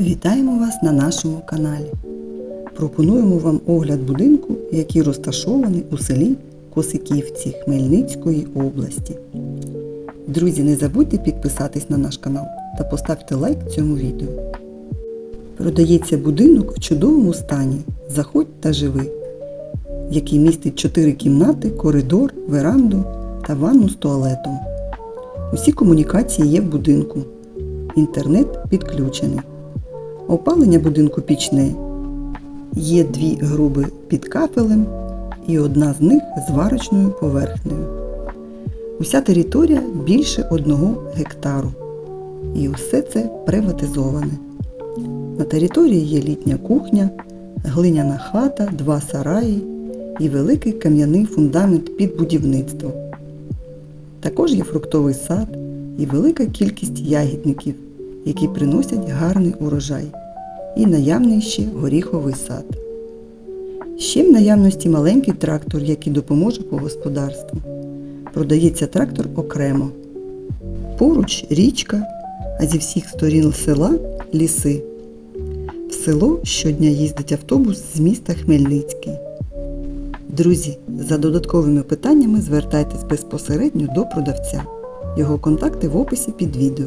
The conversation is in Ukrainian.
Вітаємо вас на нашому каналі. Пропонуємо вам огляд будинку, який розташований у селі Косиківці Хмельницької області. Друзі, не забудьте підписатись на наш канал та поставте лайк цьому відео. Продається будинок в чудовому стані. Заходь та живи, який містить 4 кімнати, коридор, веранду та ванну з туалетом. Усі комунікації є в будинку. Інтернет підключений. Опалення будинку пічне. Є дві груби під кафелем і одна з них з варочною поверхнею. Уся територія більше одного гектару. І усе це приватизоване. На території є літня кухня, глиняна хата, два сараї і великий кам'яний фундамент під будівництво. Також є фруктовий сад і велика кількість ягідників, які приносять гарний урожай, і наявний ще горіховий сад. Ще в наявності маленький трактор, який допоможе по господарству. Продається трактор окремо. Поруч річка, а зі всіх сторін села ліси. В село щодня їздить автобус з міста Хмельницький. Друзі, за додатковими питаннями звертайтесь безпосередньо до продавця. Його контакти в описі під відео.